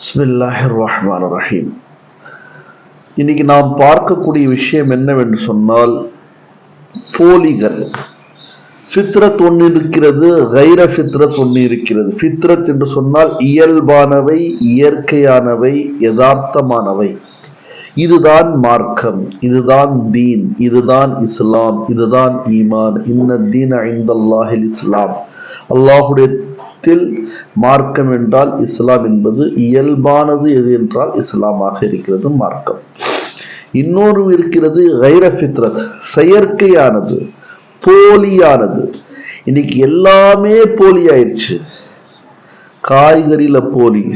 பிஸ்மில்லாஹிர் ரஹ்மான் ரஹீம் இன்னைக்கு நாம் பார்க்கக்கூடிய விஷயம் என்னவென்று சொன்னால் போலிகள். ஃபித்ரத் ஒன்று இருக்கிறது கைர ஃபித்ரத் ஒன்று இருக்கிறது. ஃபித்ரத் என்று சொன்னால் இயல்பானவை இயற்கையானவை யதார்த்தமானவை. இதுதான் மார்க்கம் இதுதான் தீன் இதுதான் இஸ்லாம் இதுதான் ஈமான். இன்ன தீன் ஐந்தல்லாஹில் இஸ்லாம். அல்லாஹுடைய மார்க்கம் என்றால் இஸ்லாம் என்பது இயல்பானது எது என்றால் இஸ்லாமாக இருக்கிறது மார்க்கம். இன்னொரு இருக்கிறது கைர ஃபித்ரத் செயற்கையானது போலியானது. இன்னைக்கு எல்லாமே போலி ஆயிடுச்சு காய்கறியில போலி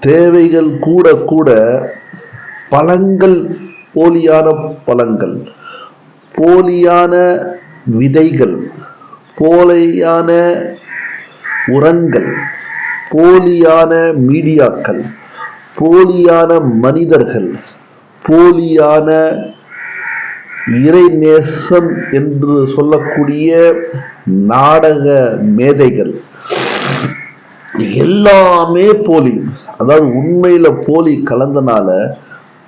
தேவைகள் கூட கூட பழங்கள் போலியான பழங்கள் போலியான விதைகள் போலியான உரங்கள் போலியான மீடியாக்கள் போலியான மனிதர்கள் போலியான இறைநேசம் என்று சொல்லக்கூடிய நாடக மேதைகள். எல்லாமே போலி. அதாவது உண்மையில போலி கலந்தனால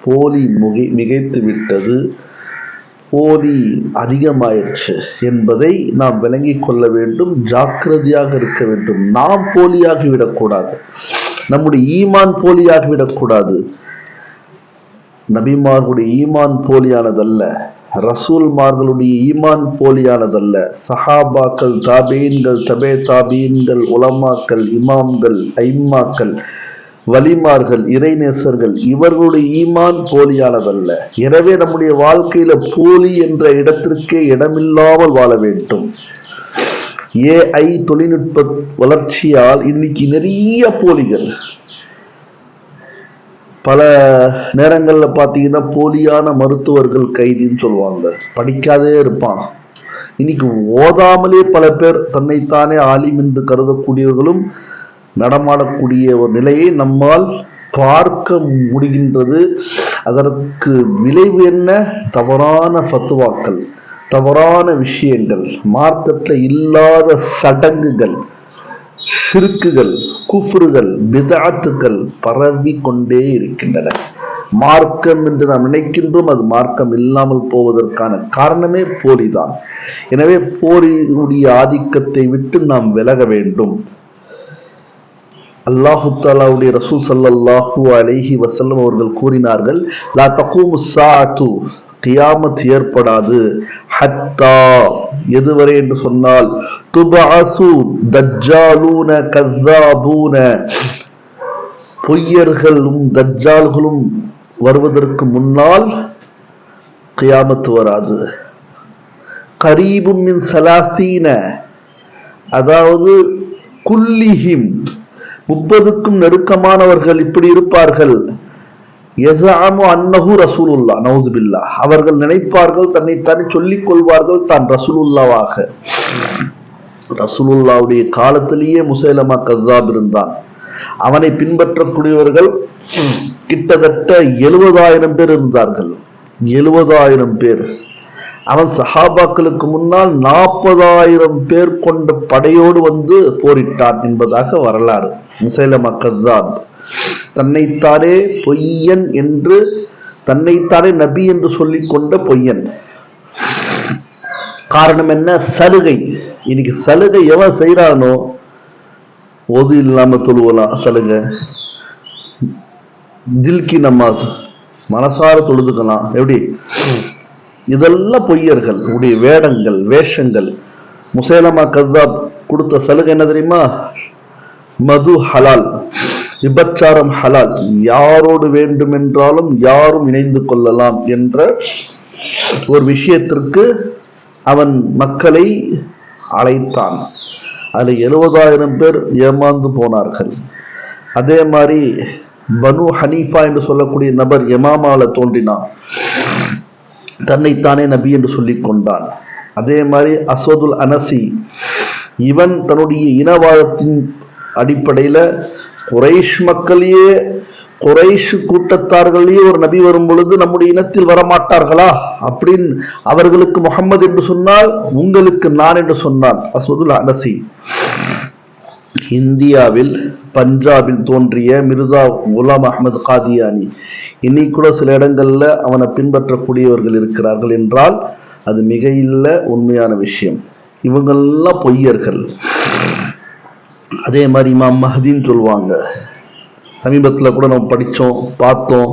போலி முகை மிகைத்து விட்டது போலி அதிகமாயிருச்சு என்பதை நாம் விளங்கிக் கொள்ள வேண்டும் ஜாக்கிரதையாக இருக்க வேண்டும். நாம் போலியாகி விடக்கூடாது நம்முடைய ஈமான் போலியாகி விடக்கூடாது நபிமார்களுடைய ஈமான் போலியானதல்ல ரசூல்மார்களுடைய ஈமான் போலியானதல்ல சஹாபாக்கள் தாபீன்கள் தபே தாபீன்கள் உலமாக்கள் இமாம்கள் ஐம்மாக்கள் வலிமார்கள் இறைநேசர்கள் இவர்களுடைய ஈமான் போலியானதல்ல. எனவே நம்முடைய வாழ்க்கையில போலி என்ற இடத்திற்கே இடமில்லாமல் வாழ வேண்டும். ஏஐ தொழில்நுட்ப வளர்ச்சியால் இன்னைக்கு நிறைய போலிகள். பல நேரங்கள்ல பாத்தீங்கன்னா போலியான மருத்துவர்கள் கைதின்னு சொல்லுவாங்க. படிக்காதே இருப்பான். இன்னைக்கு ஓதாமலே பல பேர் தன்னைத்தானே ஆலிம் என்று கருதக்கூடியவர்களும் நடமாடக்கூடிய ஒரு நிலையை நம்மால் பார்க்க முடிகின்றது. அதற்கு விளைவு என்ன? தவறான ஃபத்துவாக்கள் தவறான விஷயங்கள் மார்க்கத்தில் இல்லாத சடங்குகள் சிறுக்குகள் குஃப்ருகள் பிதாத்துக்கள் பரவி கொண்டே இருக்கின்றன. மார்க்கம் என்று நாம் நினைக்கின்றோம் அது மார்க்கம் இல்லாமல் போவதற்கான காரணமே போலிதான். எனவே போலியுடைய ஆதிக்கத்தை விட்டு நாம் விலக வேண்டும். அல்லாஹு தாலாவுடைய ரசூல் சல்லல்லாஹு அலேஹி வசல்லம் அவர்கள் கூறினார்கள் லா தக்கூமு சாத்து கியாமத் ஏற்படாது. ஹத்தா எதுவரை என்று சொன்னால் துபாசு தஜ்ஜாலூன கஸ்ஸாபூன பொய்யர்களும் தஜ்ஜால்களும் வருவதற்கு முன்னால் கியாமத்து வராது. கரீபும் மின் சலாசீன. அதாவது குல்லிஹிம் முப்பதுக்கும் நெருக்கமானவர்கள் இப்படி இருப்பார்கள். எசாமு அன்னஹு ரசூலுல்லா நவுதுபில்லா அவர்கள் நினைப்பார்கள் தன்னைத்தானே சொல்லிக் கொள்வார்கள் தான் ரசூலுல்லாவாக. ரசூலுல்லாவுடைய காலத்திலேயே முசைலமா கதாப் இருந்தான். அவனை பின்பற்றக்கூடியவர்கள் கிட்டத்தட்ட எழுபதாயிரம் பேர் இருந்தார்கள். எழுபதாயிரம் பேர். அவன் சஹாபாக்களுக்கு முன்னால் நாற்பதாயிரம் பேர் கொண்ட படையோடு வந்து போரிட்டான் என்பதாக வரலாறு. முசைல மக்கள்தான் தன்னைத்தானே பொய்யன் என்று தன்னைத்தானே நபி என்று சொல்லிக் கொண்ட பொய்யன். காரணம் என்ன? சலுகை. இன்னைக்கு சலுகை எவன் செய்யறானோ ஒது இல்லாம தொழுவலாம் சலுகை. தில்கி நமாஸ் மனசார தொழுதுக்கலாம். எப்படி? இதெல்லாம் பொய்யர்கள். உடைய வேடங்கள் வேஷங்கள். முசேலமா கதாப் கொடுத்த சலுகை என்ன தெரியுமா? மது ஹலால் விபச்சாரம் ஹலால். யாரோடு வேண்டுமென்றாலும் யாரும் இணைந்து கொள்ளலாம் என்ற ஒரு விஷயத்திற்கு அவன் மக்களை அழைத்தான். அதில் எழுபதாயிரம் பேர் ஏமாந்து போனார்கள். அதே மாதிரி பனு ஹனீஃபா என்று சொல்லக்கூடிய நபர் எமாமாவில் தோன்றினான். தன்னைத்தானே நபி என்று சொல்லிக் கொண்டான். அதே மாதிரி அஸ்வதுல் அனசி இவன் தன்னுடைய இனவாதத்தின் அடிப்படையில குறைஷ் மக்களையே குறைஷ் கூட்டத்தார்களே ஒரு நபி வரும் பொழுது நம்முடைய இனத்தில் வரமாட்டார்களா? அப்படின்னு அவர்களுக்கு முகம்மது என்று சொன்னால் உங்களுக்கு நான் என்று சொன்னான் அஸ்வதுல் அனசி. இந்தியாவில் பஞ்சாபில் தோன்றிய மிர்சா குலாம் அஹ்மது காதியானி. இன்னைக்கு கூட சில இடங்கள்ல அவனை பின்பற்றக்கூடியவர்கள் இருக்கிறார்கள் என்றால் அது மிக இல்ல உண்மையான விஷயம். இவங்கெல்லாம் பொய்யர்கள். அதே மாதிரி இமாம் மஹதின்னு சொல்லுவாங்க. சமீபத்தில் கூட நம்ம படித்தோம் பார்த்தோம்.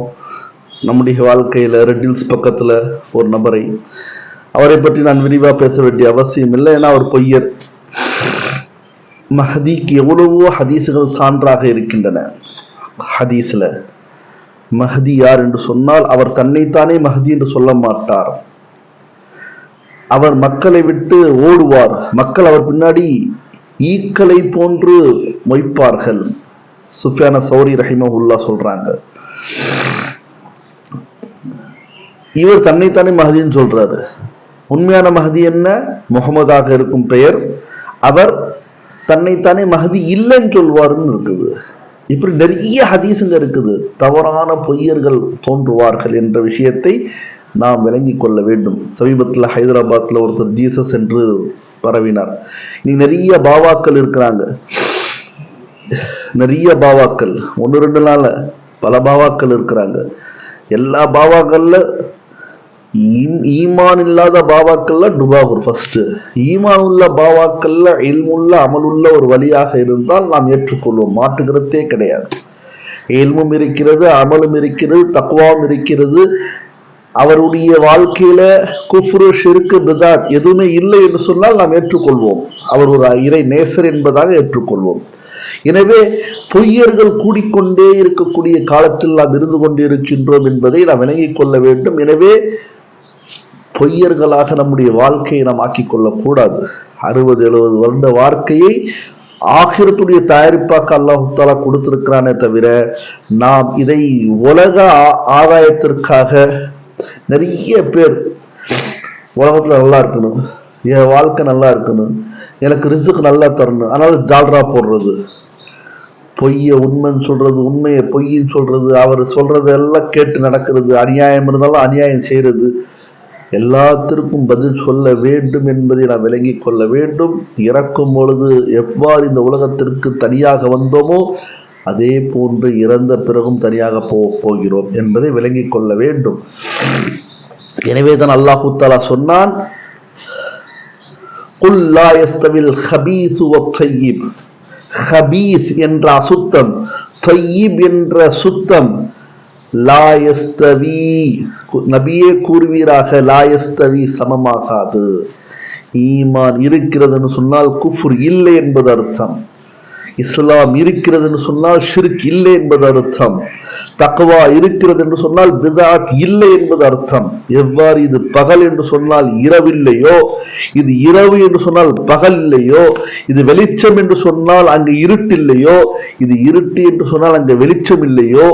நம்முடைய வாழ்க்கையில் ரெட்டில்ஸ் பக்கத்தில் ஒரு நபரை. அவரை பற்றி நான் விரிவாக பேச வேண்டிய அவசியம் இல்லை ஏன்னா அவர் பொய்யர். மஹதிக்கு எவ்வளவோ ஹதீஸுகள் சான்றாக இருக்கின்றன. ஹதீஸில் மஹதி யார் என்று சொன்னால் அவர் தன்னைத்தானே மஹதி என்று சொல்ல மாட்டார். அவர் மக்களை விட்டு ஓடுவார். மக்கள் அவர் பின்னாடி ஈக்களை போன்று மொய்ப்பார்கள். சுஃபியான சௌரி ரஹிமஹுல்லா சொல்றாங்க. இவர் தன்னைத்தானே மஹதின்னு சொல்றாரு. உண்மையான மஹதி என்ன? முகமதாக இருக்கும் பெயர். அவர் தன்னைத்தானே மகதி இல்லைன்னு சொல்வாருன்னு இருக்குது. இப்படி நிறைய ஹதீசுங்க இருக்குது. தவறான பொய்யர்கள் தோன்றுவார்கள் என்ற விஷயத்தை நாம் விளங்கிக் கொள்ள வேண்டும். சமீபத்தில் ஹைதராபாத்தில் ஒருத்தர் ஜீசஸ் என்று பரவினார். இன்னைக்கு நிறைய பாவாக்கள் இருக்கிறாங்க. நிறைய பாவாக்கள். ஒன்று ரெண்டு நாள் பல பாவாக்கள் இருக்கிறாங்க. எல்லா பாவாக்கள்ல ஈமான் இல்லாத பாவாக்கள்ல டுபாகூர் ஃபர்ஸ்ட் ஈமான் உள்ள பாபாக்கள்ல இல்முள்ள அமலுள்ள ஒரு வழியாக இருந்தால் நாம் ஏற்றுக்கொள்வோம். மாற்றுகிறதே கிடையாது. இல்மும் இருக்கிறது அமலும் இருக்கிறது தக்குவாவும் இருக்கிறது. அவருடைய வாழ்க்கையில குஃப்ரு ஷிருக்கு பிதாத் எதுவுமே இல்லை என்று சொன்னால் நாம் ஏற்றுக்கொள்வோம். அவர் ஒரு இறை நேசர் என்பதாக ஏற்றுக்கொள்வோம். எனவே பொய்யர்கள் கூடிக்கொண்டே இருக்கக்கூடிய காலத்தில் நாம் இருந்து கொண்டிருக்கின்றோம் என்பதை நாம் விளங்கிக் கொள்ள வேண்டும். எனவே பொய்யர்களாக நம்முடைய வாழ்க்கையை நாம் ஆக்கி கொள்ளக்கூடாது. அறுபது எழுபது வருட வாழ்க்கையை ஆகிரத்துடைய தயாரிப்பாக அல்லாஹு தாலா கொடுத்திருக்கிறானே தவிர நாம் இதை உலக ஆ- ஆதாயத்திற்காக நிறைய பேர் உலகத்துல நல்லா இருக்கணும். என் வாழ்க்கை நல்லா இருக்கணும். எனக்கு ரிசுக்கு நல்லா தரணும். அதனால ஜால்ரா போடுறது. பொய்ய உண்மைன்னு சொல்றது உண்மையை பொய்ன்னு சொல்றது அவர் சொல்றது எல்லாம் கேட்டு நடக்கிறது அநியாயம் இருந்தாலும் அநியாயம் செய்யறது எல்லாத்திற்கும் பதில் சொல்ல வேண்டும் என்பதை நாம் விளங்கிக் கொள்ள வேண்டும். இறக்கும் பொழுது எவ்வாறு இந்த உலகத்திற்கு தனியாக வந்தோமோ அதே போன்று இறந்த பிறகும் தனியாக போகிறோம் என்பதை விளங்கிக் கொள்ள வேண்டும். எனவே தான் அல்லாஹு தாலா சொன்னான் ஹபீஸ் என்ற அசுத்தம் தையிப் என்ற சுத்தம் லாயஸ்தவி நபியே கூறுவீராக லாயஸ்தவி சமமாகாது. ஈமான் இருக்கிறதுன்னு சொன்னால் குஃபுர் இல்லை என்பது அர்த்தம். இஸ்லாம் இருக்கிறதுன்னு சொன்னால் ஷிர்க் இல்லை என்பது அர்த்தம். தக்வா இருக்கிறது என்று சொன்னால் பிதாத் இல்லை என்பது அர்த்தம். எவ்வாறு இது பகல் என்று சொன்னால் இரவில்லையோ இது இரவு என்று சொன்னால் பகல் இல்லையோ இது வெளிச்சம் என்று சொன்னால் அங்கு இருட்டில்லையோ இது இருட்டு என்று சொன்னால் அங்கு வெளிச்சம் இல்லையோ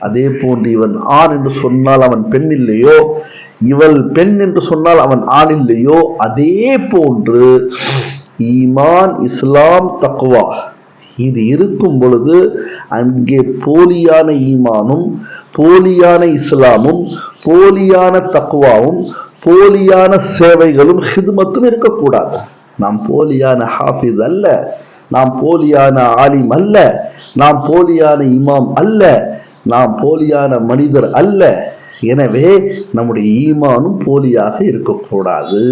அதே போன்று இவன் ஆண் என்று சொன்னால் அவன் பெண் இல்லையோ? இவள் பெண் என்று சொன்னால் அவன் ஆண் இல்லையோ? அதே போன்று ஈமான் இஸ்லாம் தக்வா. இது இருக்கும் பொழுது அங்கே போலியான ஈமானும் போலியான இஸ்லாமும் போலியான தக்வாவும் போலியான சேவைகளும் ஹிதுமத்தும் இருக்கக்கூடாது. நாம் போலியான ஹாஃபிஸ் அல்ல. நாம் போலியான ஆலிம் அல்ல. நாம் போலியான இமாம் அல்ல. நாம் போலியான மனிதர் அல்ல. எனவே நம்முடைய ஈமானும் போலியாக இருக்கக்கூடாது.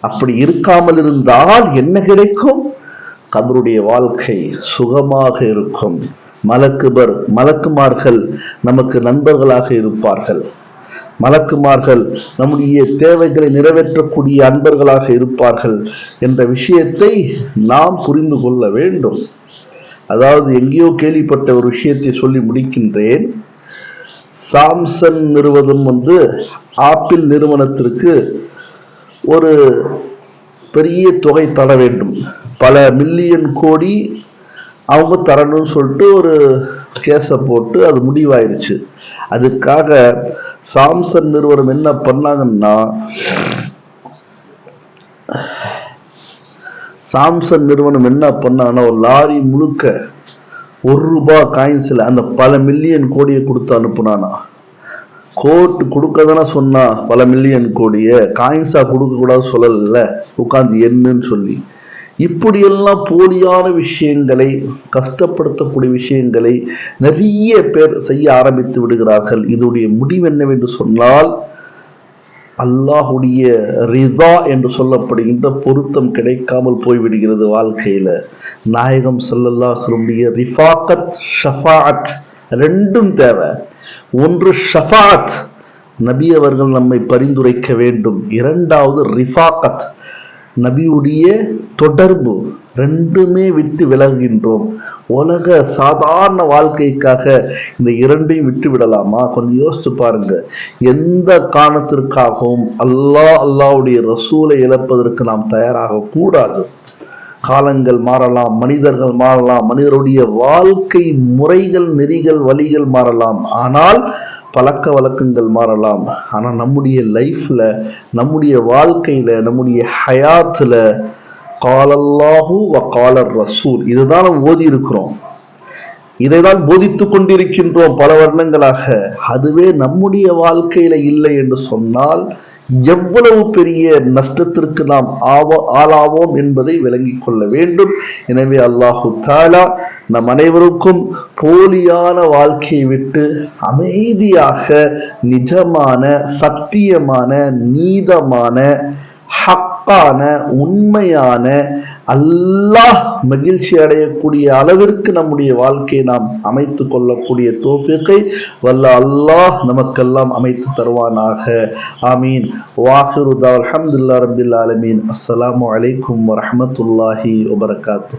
அப்படி இருக்காமல் இருந்தால் என்ன கிடைக்கும்? கபருடைய வாழ்க்கை சுகமாக இருக்கும். மலக்குபர் மலக்குமார்கள் நமக்கு நண்பர்களாக இருப்பார்கள். மலக்குமார்கள் நம்முடைய தேவைகளை நிறைவேற்றக்கூடிய அன்பர்களாக இருப்பார்கள் என்ற விஷயத்தை நாம் புரிந்து கொள்ள வேண்டும். அதாவது எங்கேயோ கேள்விப்பட்ட ஒரு விஷயத்தை சொல்லி முடிக்கின்றேன். சாம்சங் நிறுவனம் வந்து ஆப்பிள் நிறுவனத்திற்கு ஒரு பெரிய தொகை தர வேண்டும். பல மில்லியன் கோடி அவங்க தரணும்னு சொல்லிட்டு ஒரு கேஸை போட்டு அது முடிவாயிருச்சு. அதுக்காக சாம்சங் நிறுவனம் என்ன பண்ணாங்கன்னா சாம்சங் நிறுவனம் என்ன பண்ணான்னா ஒரு லாரி முழுக்க ஒரு ரூபாய் காயின்ஸில் அந்த பல மில்லியன் கோடியை கொடுத்து அனுப்புனானா. கோர்ட் கொடுக்க தானே சொன்னா பல மில்லியன் கோடியை காயின்ஸாக கொடுக்கக்கூடாது சொல்லல உட்காந்து என்னன்னு சொல்லி. இப்படியெல்லாம் போலியான விஷயங்களை கஷ்டப்படுத்தக்கூடிய விஷயங்களை நிறைய பேர் செய்ய ஆரம்பித்து விடுகிறார்கள். இதனுடைய முடிவு என்னவென்று சொன்னால் அல்லாஹுடைய ரிதா என்று சொல்லப்படுகின்ற பொருத்தம் கிடைக்காமல் போய்விடுகிறது வாழ்க்கையில். நாயகம் ஸல்லல்லாஹு சொல்லுடைய ரிஃபாக்கத் ஷஃபாத் ரெண்டும் தேவை. ஒன்று ஷஃபாத் நபி அவர்கள் நம்மை பரிந்துரைக்க வேண்டும். இரண்டாவது ரிஃபாக்கத் நபியுடைய தொடர்பு ரெண்டுமே விட்டு விலகுகின்றோம். உலக சாதாரண வாழ்க்கைக்காக இந்த இரண்டையும் விட்டு விடலாமா? கொஞ்சம் யோசிச்சு பாருங்க. எந்த காரணத்திற்காகவும் அல்லாஹ் அல்லாஹ்வுடைய ரசூலை இழப்பதற்கு நாம் தயாராக கூடாது. காலங்கள் மாறலாம் மனிதர்கள் மாறலாம் மனிதருடைய வாழ்க்கை முறைகள் நெறிகள் வழிகள் மாறலாம். ஆனால் பழக்க வழக்கங்கள் மாறலாம். ஆனால் நம்முடைய லைஃப்பில் நம்முடைய வாழ்க்கையில நம்முடைய ஹயாத்துல காலல்லாஹு வ காலர் ரசூல். இதுதான் நம்ம ஓதி இருக்கிறோம். இதைதான் போதித்துக் கொண்டிருக்கின்றோம் பல வருடங்களாக. அதுவே நம்முடைய வாழ்க்கையில இல்லை என்று சொன்னால் எவ்வளவு பெரிய நஷ்டத்திற்கு நாம் ஆவோ ஆளாவோம் என்பதை விளங்கிக் கொள்ள வேண்டும். எனவே அல்லாஹு தாலா நம் அனைவருக்கும் போலியான வாழ்க்கையை விட்டு அமைதியாக நிஜமான சத்தியமான நீதமான ஹக்கான உண்மையான அல்லாஹ் மகிழ்ச்சி அடையக்கூடிய அளவிற்கு நம்முடைய வாழ்க்கையை நாம் அமைத்து கொள்ளக்கூடிய தோப்பிக்கை வல்ல அல்லாஹ் நமக்கெல்லாம் அமைத்து தருவானாக. ஆமீன். வாஹிருதா அலமதுல்லா ரபில் ஆலமீன். அஸ்லாம் வலைக்கம் வரமத்துல்லாஹி வபர்காத்து